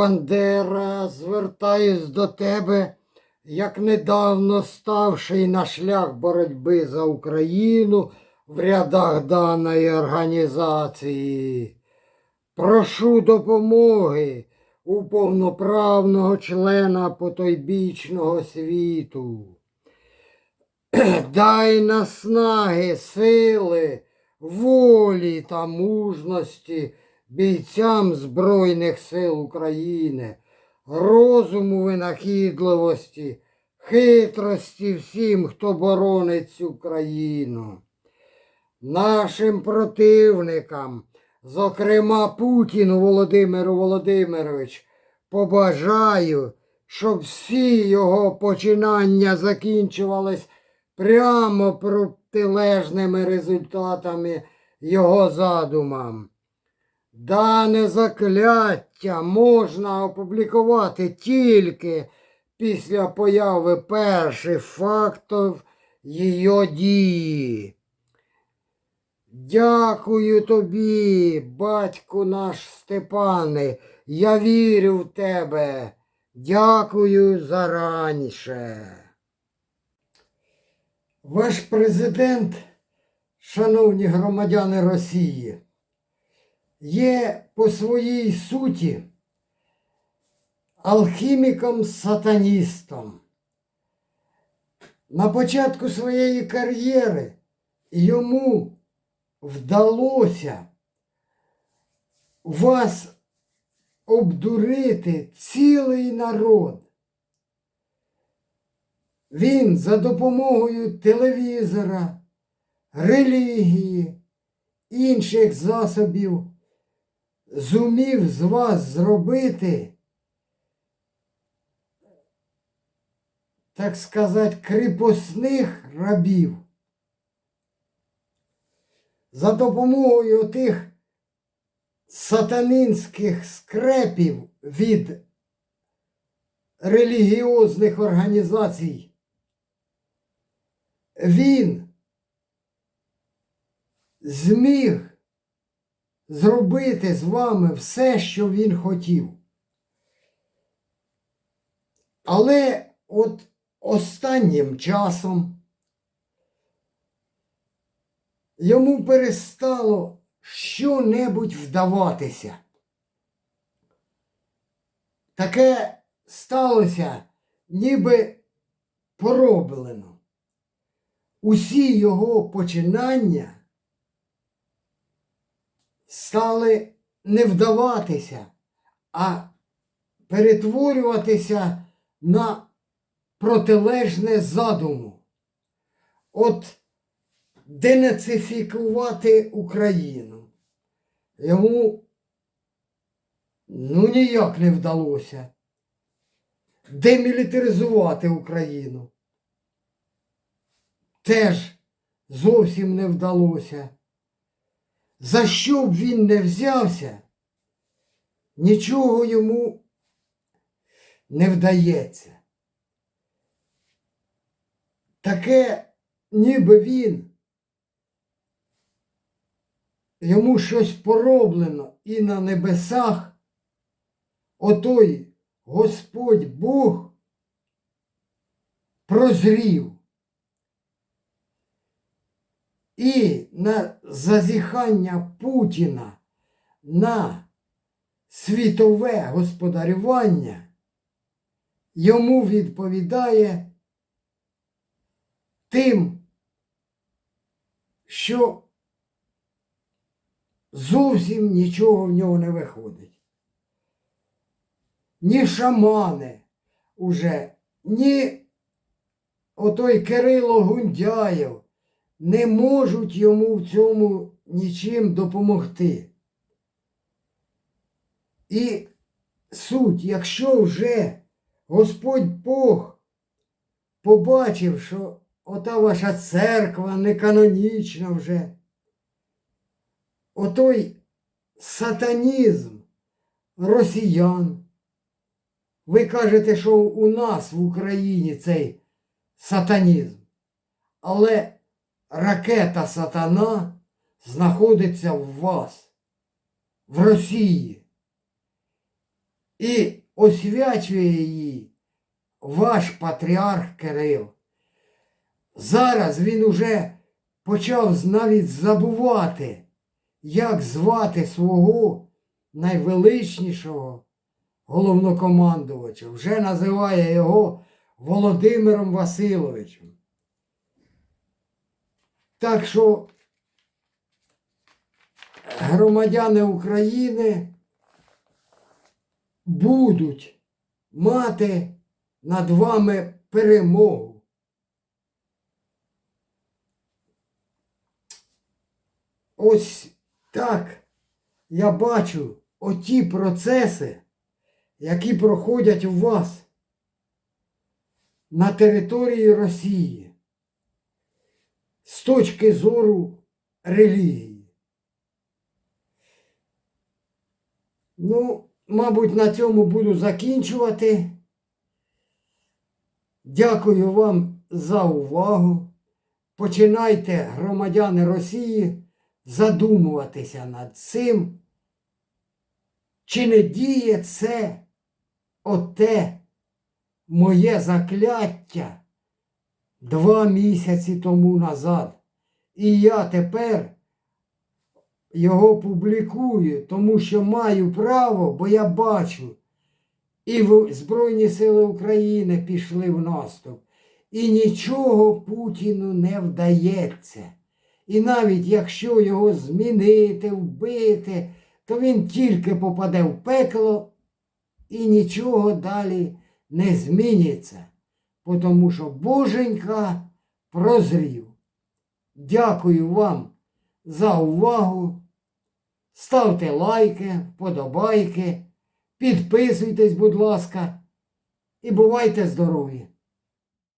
Бандера, звертаюсь до тебе, як недавно ставший на шлях боротьби за Україну в рядах даної організації. Прошу допомоги у повноправного члена потойбічного світу. Дай наснаги, сили, волі та мужності бійцям Збройних сил України, розуму винахідливості, хитрості всім, хто боронить цю країну. Нашим противникам, зокрема Путіну Володимиру Володимирович, побажаю, щоб всі його починання закінчувались прямо протилежними результатами його задумам. Дане закляття можна опублікувати тільки після появи перших фактів її дії. Дякую тобі, батьку наш Степане, я вірю в тебе. Дякую зараніше. Ваш президент, шановні громадяни Росії, є по своїй суті алхіміком-сатаністом. На початку своєї кар'єри йому вдалося вас обдурити цілий народ. Він за допомогою телевізора, релігії, інших засобів зумів з вас зробити, так сказати, кріпосних рабів. За допомогою тих сатанинських скрепів від релігіозних організацій, він зміг зробити з вами все, що він хотів. Але от останнім часом йому перестало що-небудь вдаватися. Таке сталося, ніби пороблено. Усі його починання стали не вдаватися, а перетворюватися на протилежне задуму. От денацифікувати Україну. Йому ну ніяк не вдалося демілітаризувати Україну. Теж зовсім не вдалося. За що б він не взявся, нічого йому не вдається. Таке, ніби він, йому щось пороблено і на небесах, отой Господь Бог прозрів. І на зазіхання Путіна на світове господарювання йому відповідає тим, що зовсім нічого в нього не виходить. Ні шамани уже, ні отой Кирило Гундяєв не можуть йому в цьому нічим допомогти. І суть, якщо вже Господь Бог побачив, що ота ваша церква не канонічна вже, отой сатанізм росіян. Ви кажете, що у нас в Україні цей сатанізм. Але ракета сатана знаходиться в вас, в Росії. І освячує її ваш патріарх Кирил. Зараз він уже почав навіть забувати, як звати свого найвеличнішого головнокомандувача. Вже називає його Володимиром Васильовичем. Так що громадяни України будуть мати над вами перемогу. Ось так я бачу оті процеси, які проходять у вас на території Росії з точки зору релігії. Ну, мабуть, на цьому буду закінчувати. Дякую вам за увагу. Починайте, громадяни Росії, задумуватися над цим, чи не діє це оте моє закляття два місяці тому назад. І я тепер його публікую, тому що маю право, бо я бачу, і Збройні Сили України пішли в наступ. І нічого Путіну не вдається. І навіть якщо його змінити, вбити, то він тільки попаде в пекло і нічого далі не зміниться. Тому що Боженька прозрів. Дякую вам за увагу. Ставте лайки, вподобайки, підписуйтесь, будь ласка, і бувайте здорові!